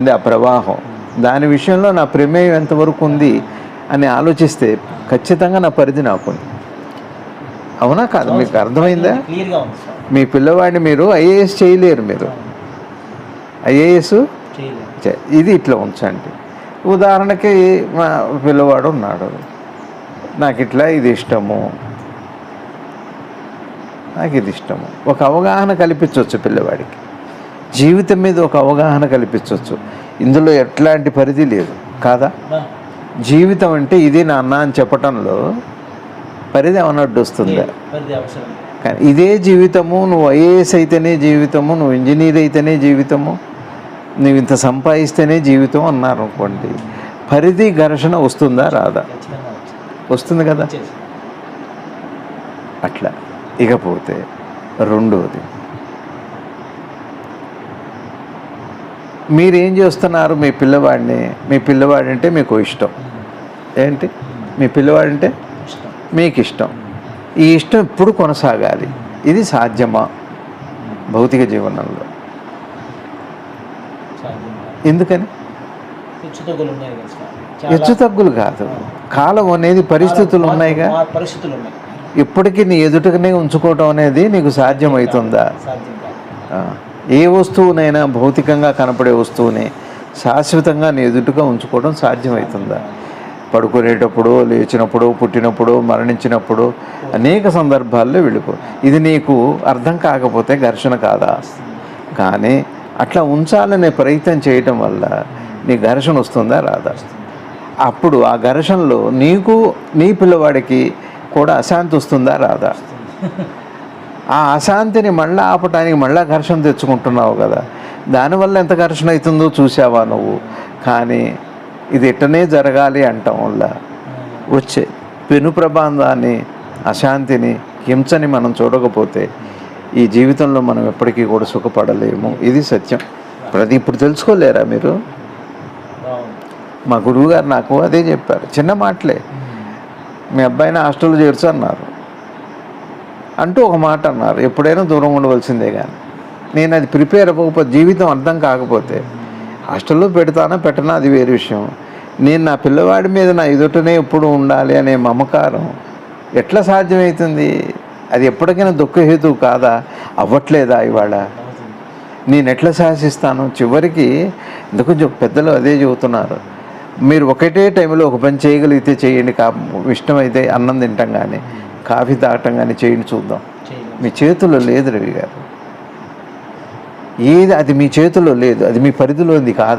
ఉంది ఆ ప్రవాహం. దాని విషయంలో నా ప్రమేయం ఎంతవరకు ఉంది అని ఆలోచిస్తే ఖచ్చితంగా నా పరిధి నాకు ఉంది. అవునా కాదు? మీకు అర్థమైందా? మీ పిల్లవాడిని మీరు ఐఏఎస్ చేయలేరు మీరు. ఐఏఎస్? ఇది ఇట్లా ఉంచండి. ఉదాహరణకి మా పిల్లవాడు ఉన్నాడు. నాకు ఇట్లా ఇది ఇష్టము. నాకు ఇది ఇష్టము. ఒక అవగాహన కల్పించవచ్చు పిల్లవాడికి. జీవితం మీద ఒక అవగాహన కల్పించవచ్చు. ఇందులో ఎట్లాంటి పరిధి లేదు. కాదా? జీవితం అంటే ఇది నాన్న అని చెప్పటంలో పరిధి ఏమన్నట్టు వస్తుందా. కానీ ఇదే జీవితము నువ్వు ఐఏఎస్ అయితేనే జీవితము నువ్వు ఇంజనీర్ అయితేనే జీవితము నువ్వు ఇంత సంపాదిస్తేనే జీవితం అన్నారు అనుకోండి. పరిధి ఘర్షణ వస్తుందా రాదా? వస్తుంది. కదా? అట్లా. ఇకపోతే రెండోది. మీరేం చేస్తున్నారు? మీ పిల్లవాడిని మీ పిల్లవాడి అంటే మీకు ఇష్టం. ఏంటి? మీ పిల్లవాడంటే మీకు ఇష్టం ఈ ఇష్టం ఎప్పుడు కొనసాగాలి? ఇది సాధ్యమా? భౌతిక జీవనంలో. ఎందుకని? హెచ్చు తగ్గులు కాదు కాలం అనేది పరిస్థితులు ఉన్నాయిగా. పరిస్థితులు ఉన్నాయి. ఇప్పటికీ నీ ఎదుటనే ఉంచుకోవటం అనేది నీకు సాధ్యమవుతుందా? సాధ్యం ఏ వస్తువునైనా భౌతికంగా కనపడే వస్తువుని శాశ్వతంగా నీ ఎదుటిగా ఉంచుకోవడం సాధ్యమవుతుందా పడుకునేటప్పుడు లేచినప్పుడు పుట్టినప్పుడు మరణించినప్పుడు అనేక సందర్భాల్లో వెళ్ళిపో. ఇది నీకు అర్థం కాకపోతే ఘర్షణ కాదా? కానీ అట్లా ఉంచాలనే ప్రయత్నం చేయటం వల్ల నీ ఘర్షణ వస్తుందా రాదా? అప్పుడు ఆ ఘర్షణలో నీకు నీ పిల్లవాడికి కూడా అశాంతి వస్తుందా రాదా? ఆ అశాంతిని మళ్ళీ ఆపటానికి మళ్ళా ఘర్షణ తెచ్చుకుంటున్నావు కదా. దానివల్ల ఎంత ఘర్షణ అవుతుందో చూసావా నువ్వు. కానీ ఇది ఎట్టనే జరగాలి అంటాం వల్ల. వచ్చే పెను ప్రబంధాన్ని అశాంతిని హింసని మనం చూడకపోతే ఈ జీవితంలో మనం ఎప్పటికీ కూడా సుఖపడలేము. ఇది సత్యం. ప్రతి ఇప్పుడు తెలుసుకోలేరా మీరు? మా గురువుగారు నాకు అదే చెప్పారు. చిన్న మాటలే. మీ అబ్బాయిని హాస్టల్లో చేర్చు అన్నారు. అంటూ ఒక మాట అన్నారు. ఎప్పుడైనా దూరం ఉండవలసిందే కానీ. నేను అది ప్రిపేర్ అవ్వకపోతే జీవితం అర్థం కాకపోతే హాస్టల్లో పెడతానా పెట్టనా అది వేరే విషయం. నేను నా పిల్లవాడి మీద నా ఎదుటనే ఎప్పుడు ఉండాలి అనే మమకారం ఎట్లా సాధ్యమవుతుంది? అది ఎప్పటికైనా దుఃఖహేతువు కాదా? అవ్వట్లేదా ఇవాళ? నేను ఎట్లా శాసిస్తాను? చివరికి ఇంత కొంచెం పెద్దలు అదే చెబుతున్నారు. మీరు ఒకటే టైంలో ఒక పని చేయగలిగితే చేయండి. కా ఇష్టమైతే అన్నం తింటాం కానీ. కాఫీ తాగటం కానీ చేయండి చూద్దాం. మీ చేతుల్లో లేదు రవి గారు. ఏది అది మీ చేతుల్లో లేదు అది మీ పరిధిలోది కాదు.